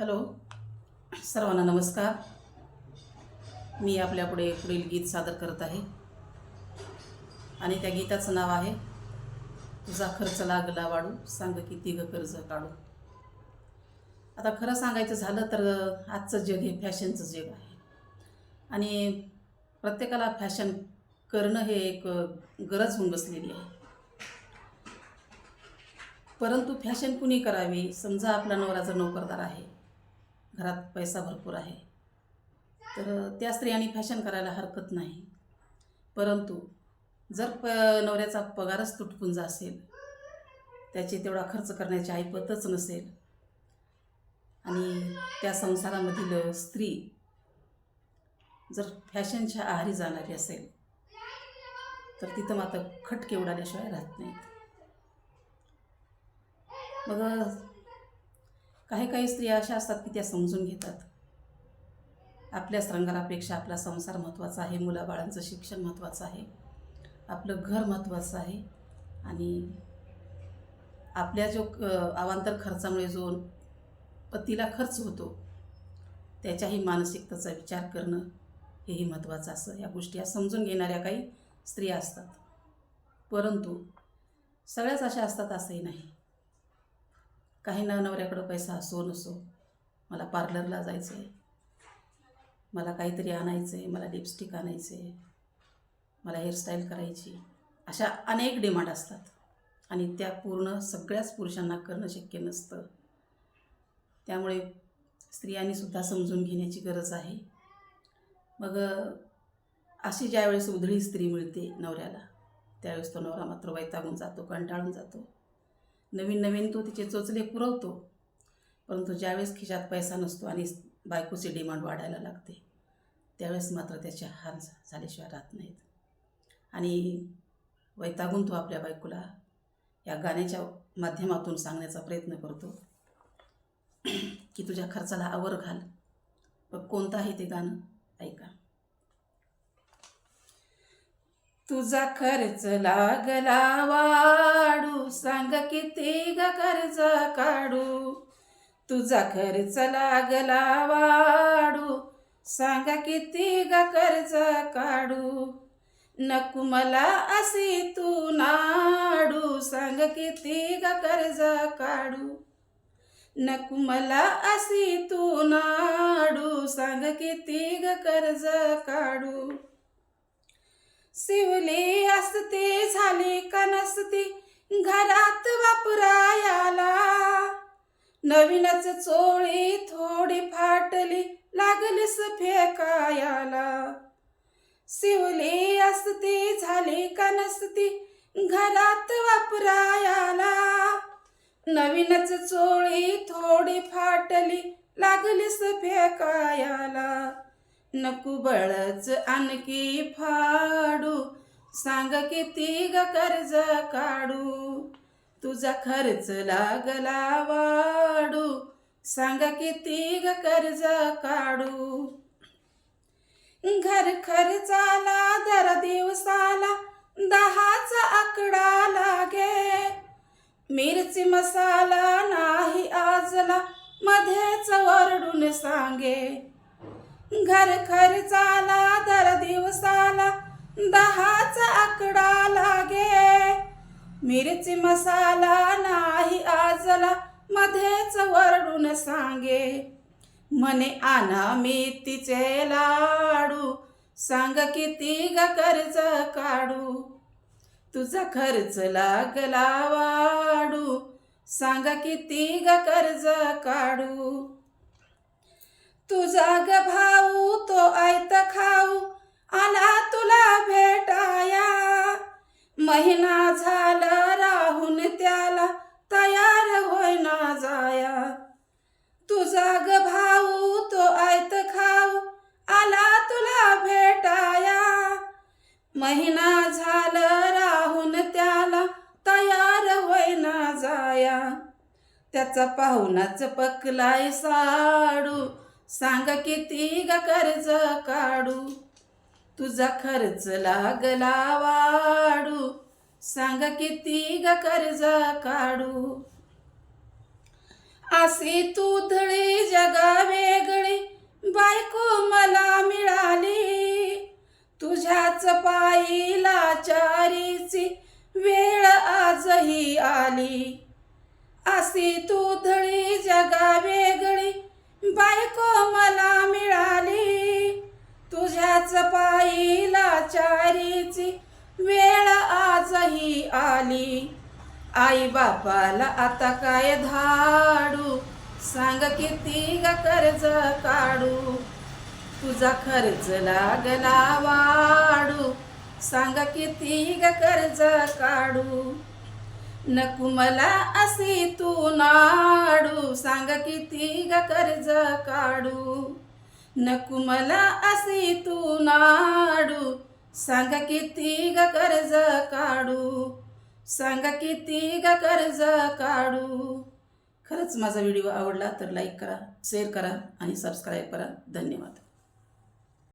Hello सर्वांना नमस्कार. मी आपल्यापुढे पुढील गीत सादर करत आहे. आणि त्या गीताचं नाव आहे तुझा खर्च लागला वाढू सांग की तिघं कर्ज काढू. आता खरं सांगायचं झालं तर आजचं जग हे फॅशनचं जग आहे. आणि प्रत्येकाला फॅशन करणं हे एक गरज होऊन बसलेली आहे. परंतु फॅशन कुणी करावी? समजा आपला नवरा जर नोकरदार आहे घरात पैसा भरपूर आहे. तर त्या स्त्रियांनी फॅशन करायला हरकत नाही. परंतु जर प नवऱ्याचा पगारच तुटपुंजा असेल त्याची तेवढा खर्च करण्याची ऐपतच नसेल आणि त्या संसारामधील स्त्री जर फॅशनच्या आहारी जाणारी असेल तर तिथं मात्र खटके उडाल्याशिवाय राहत नाहीत. मग काही काही स्त्रिया अशा असतात की त्या समजून घेतात. आपल्या श्रंगारापेक्षा आपला संसार महत्त्वाचा आहे मुलाबाळांचं शिक्षण महत्त्वाचं आहे आपलं घर महत्त्वाचं आहे आणि आपल्या जो क अवांतर खर्चामुळे जो पतीला खर्च होतो त्याच्याही मानसिकतेचा विचार करणं हेही महत्त्वाचं असं या गोष्टी या समजून घेणाऱ्या काही स्त्रिया असतात. परंतु सगळ्याच अशा असतात असंही नाही. काही ना नवऱ्याकडं पैसा असो नसो मला पार्लरला जायचं आहे मला काहीतरी आणायचं आहे मला लिपस्टिक आणायचं आहे मला हेअरस्टाईल करायची. अशा अनेक डिमांड असतात. आणि त्या पूर्ण सगळ्याच पुरुषांना करणं शक्य नसतं. त्यामुळे स्त्रियांनीसुद्धा समजून घेण्याची गरज आहे. मग अशी ज्यावेळेस उधळी स्त्री मिळते नवऱ्याला त्यावेळेस तो नवरा मात्र वैतागून जातो कंटाळून जातो. नवीन नवीन तो तिचे चोचले पुरवतो. परंतु ज्यावेळेस खिशात पैसा नसतो आणि बायकोची डिमांड वाढायला लागते त्यावेळेस मात्र त्याचे हाल झाल्याशिवाय राहत नाहीत. आणि वैतागून तो आपल्या बायकोला या गाण्याच्या माध्यमातून सांगण्याचा प्रयत्न करतो की तुझ्या खर्चाला आवर घाल मग कोणतं आहे ते गाणं ऐका. तुझा खर्च लागला वाढू. सांग किती ग कर्ज काढू? तुझा खर्च लागला वाढू. सांग किती ग कर्ज काढू? नको मला असे तू नाडू. सांग किती ग कर्ज काढू? नको मला असे तू नाडू. सांग किती ग कर्ज काढू? शिवली असते झाली का नसती घरात वापरायाला. नवीनच चोळी थोडी फाटली लागलीस फेकायाला. शिवली असते झाली का नसती घरात वापरायाला. नवीनच चोळी थोडी फाटली लागलीस फेकायाला. नको बळच आणखी फाडू. सांग किती ग कर्ज काढू? तुझा खर्च लागला वाढू. सांग किती ग कर्ज काढू? घर खर्चाला दर दिवसाला दहाचा आकडा लागे. मिरची मसाला नाही आजला मध्येच वरडून सांगे. घर खर्चाला दर दिवसाला दहाचा आकडा लागे. मिरची मसाला नाही आजला मध्येच वरडून सांगे. मने आणा मी तिचे लाडू सांग किती ग कर्ज काढू? तुझा खर्च लागला वाडू सांग किती ग कर्ज काढू? तुझा ग भाऊ तो आयत खाऊ आला तुला भेटाया. महिना झाला राहून त्याला तयार होईना जाया. तुझा ग भाऊ तो आयत खाऊ आला तुला भेटाया. महिना झालं राहून त्याला तयार होईना जाया. त्याचा पाहुणाच पकलाय साडू सांग किती ग कर्ज काढू? तुझा खर्च लागला वाढू. सांग किती ग कर्ज काढू? असे तू धळे जगा वेगळी बायको मला मिळाली. तुझ्याच पायीला चारीची वेळ आजही आली. असी तू धळी जगा वेगळी बायको मला मिळाली. तुझ्याच पायीला चारीची वेळ आजही आली. आई बापाला आता काय धाडू? सांग किती ग कर्ज काढू? तुझा खर्च लागला वाढू. सांग किती ग कर्ज काढू? नको मला असे तू नाडू सांग किती ग कर्ज काढू? नको मला असे तू नाडू सांग किती ग कर्ज काढू? सांग किती ग कर्ज काढू? खरंच माझा व्हिडिओ आवडला तर लाईक करा शेअर करा आणि सबस्क्राईब करा. धन्यवाद.